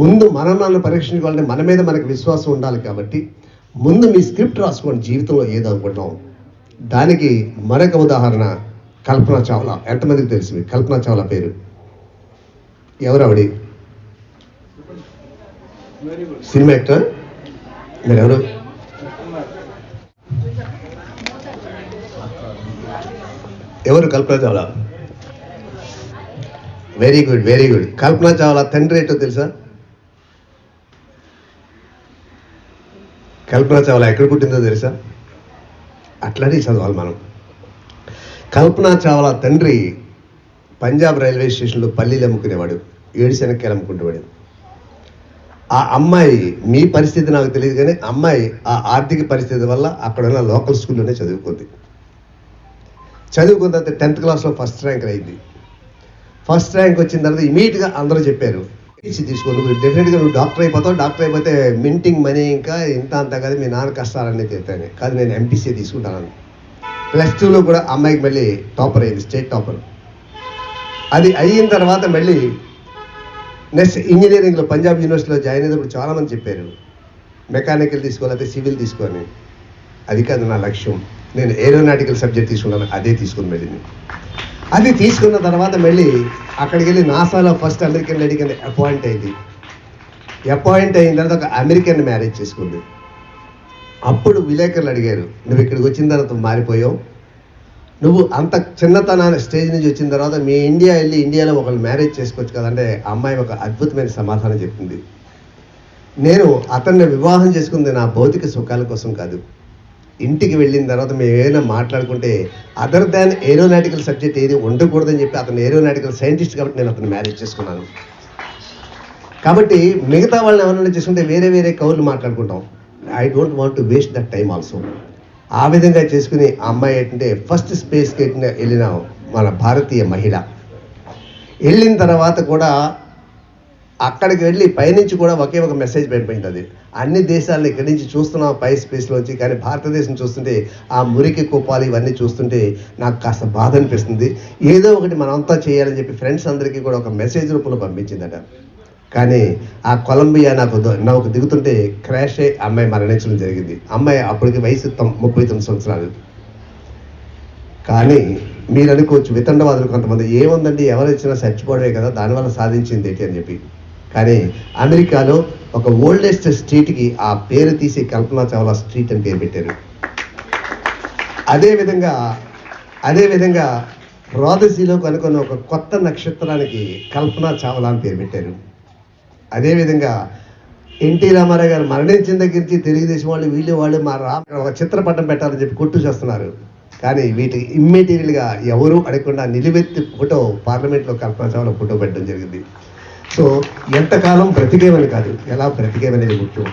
ముందు మనల్ని పరీక్షించుకోవాలంటే మన మీద మనకు విశ్వాసం ఉండాలి కాబట్టి ముందు మీ స్క్రిప్ట్ రాసుకోండి జీవితంలో ఏదో అనుకుంటాం దానికి మరొక ఉదాహరణ కల్పన చావ్లా. ఎంతమందికి తెలుసు మీకు? కల్పన చావ్లా పేరు. ఎవరు ఆవిడ సినిమా యాక్టర్? మీరు ఎవరు ఎవరు Kalpana Chawla? Very good very good. Kalpana Chawla తండ్రి ఏంటో తెలుసా? కల్పన చావ్లా ఎక్కడ పుట్టిందో తెలుసా? అట్లానే చదవాలి మనం. కల్పన చావ్లా తండ్రి పంజాబ్ రైల్వే స్టేషన్లో పల్లీలు అమ్ముకునేవాడు ఏడు శనక్కాయలు అమ్ముకుంటేవాడు. ఆ అమ్మాయి మీ పరిస్థితి నాకు తెలియదు కానీ అమ్మాయి ఆ ఆర్థిక పరిస్థితి వల్ల అక్కడ ఉన్న లోకల్ స్కూల్లోనే చదువుకుంది. చదువుకున్న తర్వాత టెన్త్ క్లాస్లో ఫస్ట్ ర్యాంక్ అయింది. ఫస్ట్ ర్యాంక్ వచ్చిన తర్వాత ఇమీడియట్గా అందరూ చెప్పారు ఇచ్చి తీసుకోండి. మీరు డెఫినెట్గా నువ్వు డాక్టర్ అయిపోతావు డాక్టర్ అయిపోతే మింటింగ్ మనీ ఇంకా ఇంత అంత కాదు. మీ నాన్న కష్టాలన్నీ చెప్తాను కాదు నేను ఎంపీసీ తీసుకుంటాను ప్లస్ టూలో కూడా అమ్మాయికి మళ్ళీ టాపర్ అయింది. స్టేట్ టాపర్ అది అయిన తర్వాత మళ్ళీ నెక్స్ట్ ఇంజనీరింగ్లో పంజాబ్ యూనివర్సిటీలో జాయిన్ అయినప్పుడు చాలామంది చెప్పారు. మెకానికల్ తీసుకోవాలి సివిల్ తీసుకొని అది కాదు నా లక్ష్యం. నేను ఏరోనాటికల్ సబ్జెక్ట్ తీసుకున్నాను. అదే తీసుకుని వెళ్ళింది. అది తీసుకున్న తర్వాత మళ్ళీ అక్కడికి వెళ్ళి నాసాలో ఫస్ట్ అమెరికన్ లేడీకి అపాయింట్ అయింది. అపాయింట్ అయిన తర్వాత ఒక అమెరికన్ మ్యారేజ్ చేసుకుంది. అప్పుడు విలేకరులు అడిగారు నువ్వు ఇక్కడికి వచ్చిన తర్వాత మారిపోయావు? నువ్వు అంత చిన్నతనాన్ని స్టేజ్ నుంచి వచ్చిన తర్వాత మీ ఇండియా వెళ్ళి ఇండియాలో ఒకళ్ళు మ్యారేజ్ చేసుకోవచ్చు కదంటే అమ్మాయి ఒక అద్భుతమైన సమాధానం చెప్పింది. నేను అతన్ని వివాహం చేసుకుంది నా భౌతిక సుఖాల కోసం కాదు. ఇంటికి వెళ్ళిన తర్వాత మేము ఏదైనా మాట్లాడుకుంటే అదర్ దాన్ ఏరోనాటికల్ సబ్జెక్ట్ ఏది ఉండకూడదని చెప్పి అతను ఏరోనాటికల్ సైంటిస్ట్ కాబట్టి నేను అతను మ్యారేజ్ చేసుకున్నాను. కాబట్టి మిగతా వాళ్ళని ఎవరైనా చేసుకుంటే వేరే వేరే కౌర్లు మాట్లాడుకుంటాం. I don't want to waste that time also ఆ విధంగా చేసుకుని అమ్మాయి ఏంటంటే ఫస్ట్ స్పేస్కి వెళ్ళిన మన భారతీయ మహిళ. వెళ్ళిన తర్వాత కూడా అక్కడికి వెళ్ళి పైనుంచి కూడా ఒకే ఒక మెసేజ్ పంపింది అన్ని దేశాలను ఇక్కడి నుంచి చూస్తున్నాం పై స్పేస్లోంచి కానీ భారతదేశం చూస్తుంటే ఆ మురికి కూపాలు ఇవన్నీ చూస్తుంటే నాకు కాస్త బాధ అనిపిస్తుంది. ఏదో ఒకటి మనంతా చేయాలని చెప్పి ఫ్రెండ్స్ అందరికీ కూడా ఒక మెసేజ్ రూపంలో పంపించిందట. కానీ ఆ కొలంబియా నాకు నాకు దిగుతుంటే క్రాష్ అయ్యి అమ్మాయి మరణించడం జరిగింది. అమ్మాయి అప్పటికి వయసు ముప్పై తొమ్మిది సంవత్సరాలు. కానీ మీరు అనుకోవచ్చు వితండవాదులు కొంతమంది ఏముందండి ఎవరు ఇచ్చినా చచ్చిపోవడమే కదా దానివల్ల సాధించింది ఏంటి అని చెప్పి. కానీ అమెరికాలో ఒక ఓల్డెస్ట్ స్ట్రీట్కి ఆ పేరు తీసి కల్పనా చావ్లా స్ట్రీట్ అని పేరు పెట్టారు. అదేవిధంగా అదేవిధంగా రోదసీలో కనుక్కున్న ఒక కొత్త నక్షత్రానికి కల్పనా చావ్లా అని పేరు పెట్టారు. అదేవిధంగా ఎన్టీ రామారావు గారు మరణించిన దగ్గర నుంచి తెలుగుదేశం వాళ్ళు వీళ్ళు వాళ్ళు మా రా ఒక చిత్రపటం పెట్టాలని చెప్పి కొట్టు చేస్తున్నారు. కానీ వీటికి ఇమ్మీడియట్గా ఎవరూ అడగకుండా నిలువెత్తి ఫోటో పార్లమెంట్లో కల్పన చావ్లా ఫోటో పెట్టడం జరిగింది. సో ఎంతకాలం బ్రతికేవని కాదు. ఎలా బ్రతికేవనేది ముఖ్యం.